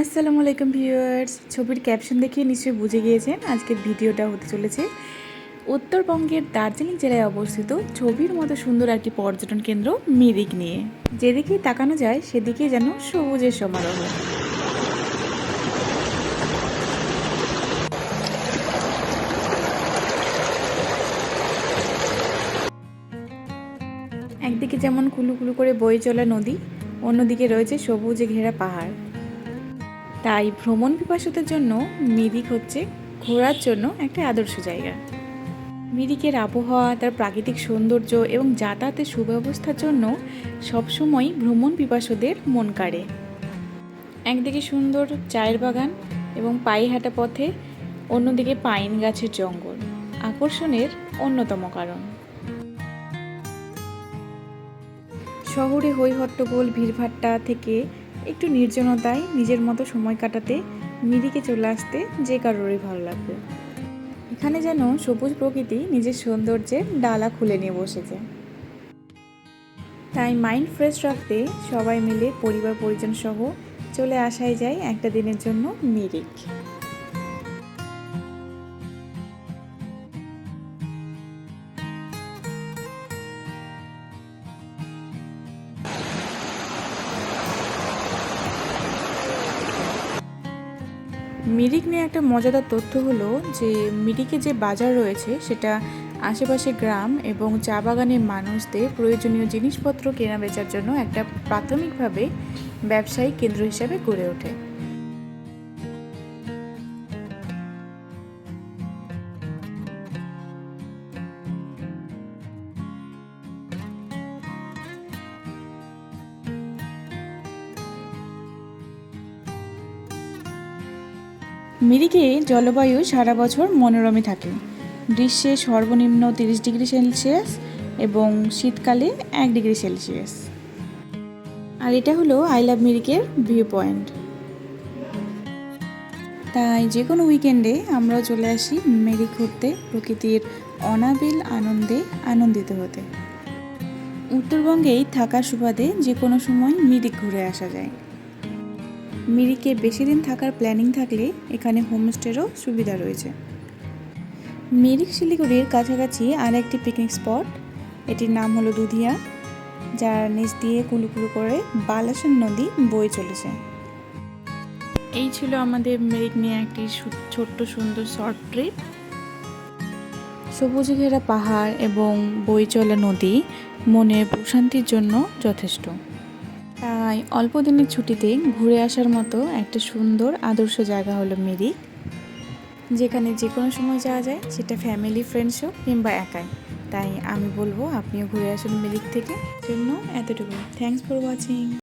আসসালামু আলাইকুম ভিউয়ার্স। ছবির ক্যাপশন দেখে নিশ্চয়ই বুঝে গিয়েছেন আজকের ভিডিওটা হতে চলেছে। উত্তরবঙ্গের দার্জিলিং জেলায় অবস্থিত ছবির মতো সুন্দর একটি পর্যটন কেন্দ্র মিরিক নিয়ে। যেদিকেই তাকানো যায় সেদিকেই যেন সবুজের সমারোহ। একদিকে যেমন কুলু কুলু করে বয়ে চলা নদী, অন্যদিকে রয়েছে সবুজে ঘেরা পাহাড়। তাই ভ্রমণ পিপাসুদের জন্য মিরিক হচ্ছে ঘোরার জন্য একটা আদর্শ জায়গা। মিরিকের আবহাওয়া, তার প্রাকৃতিক সৌন্দর্য এবং যাতায়াতের সুব্যবস্থার জন্য সবসময় ভ্রমণ পিপাসুদের মন কাড়ে। একদিকে সুন্দর চায়ের বাগান এবং পায়ে হাঁটা পথে, অন্যদিকে পাইন গাছের জঙ্গল। আকর্ষণের অন্যতম কারণ। শহরে হই হট্টগোল ভিড়ভাট্টা থেকে একটু নির্জনতায় নিজের মতো সময় কাটাতে মিরিকে চলে আসতে যে কারোরই ভালো লাগবে। এখানে যেন সবুজ প্রকৃতি নিজের সৌন্দর্যের ডালা খুলে নিয়ে বসেছে। তাই মাইন্ড ফ্রেশ রাখতে সবাই মিলে পরিবার পরিজন সহ চলে আসাই যায় একটা দিনের জন্য মিরিক। মিরিক নিয়ে একটা মজাদার তথ্য হলো যে মিরিকে যে বাজার রয়েছে, সেটা আশেপাশে গ্রাম এবং চা বাগানের মানুষদের প্রয়োজনীয় জিনিসপত্র কেনা বেচার জন্য একটা প্রাথমিকভাবে ব্যবসায়িক কেন্দ্র হিসাবে গড়ে ওঠে। মিরিকে জলবায়ু সারা বছর মনোরমই থাকে। গ্রীষ্মে সর্বনিম্ন তিরিশ ডিগ্রি সেলসিয়াস এবং শীতকালে এক ডিগ্রি সেলসিয়াস। আর এটা হলো আই লাভ মিরিকের ভিউ পয়েন্ট। তাই যে কোনো উইকেন্ডে আমরাও চলে আসি মেরিক ঘুরতে প্রকৃতির অনাবিল আনন্দে আনন্দিত হতে। উত্তরবঙ্গেই থাকার সুবাদে যে কোনো সময় মিরিক ঘুরে আসা যায়। মিরিকে বেশি দিন থাকার প্ল্যানিং থাকলে এখানে হোমস্টেরও সুবিধা রয়েছে। মিরিক শিলিগুড়ির কাছাকাছি আর একটি পিকনিক স্পট এটির নাম হলো দুধিয়া যার নিচ দিয়ে কুলুকুলু করে বালাসন নদী বয়ে চলেছে। এই ছিল আমাদের মেরিক নিয়ে একটি ছোট্ট সুন্দর শর্ট ট্রিপ সবুজে ঘেরা পাহাড় এবং বই চলা নদী মনের প্রশান্তির জন্য যথেষ্ট। তাই অল্প দিনের ছুটিতে ঘুরে আসার মতো একটা সুন্দর আদর্শ জায়গা হলো মিরিক যেখানে যে কোনো সময় যাওয়া যায়, সেটা ফ্যামিলি ফ্রেন্ডস হোক কিংবা একাই। তাই আমি বলব, আপনিও ঘুরে আসুন মিরিক থেকে। জন্য এতটুকু থ্যাংকস ফর ওয়াচিং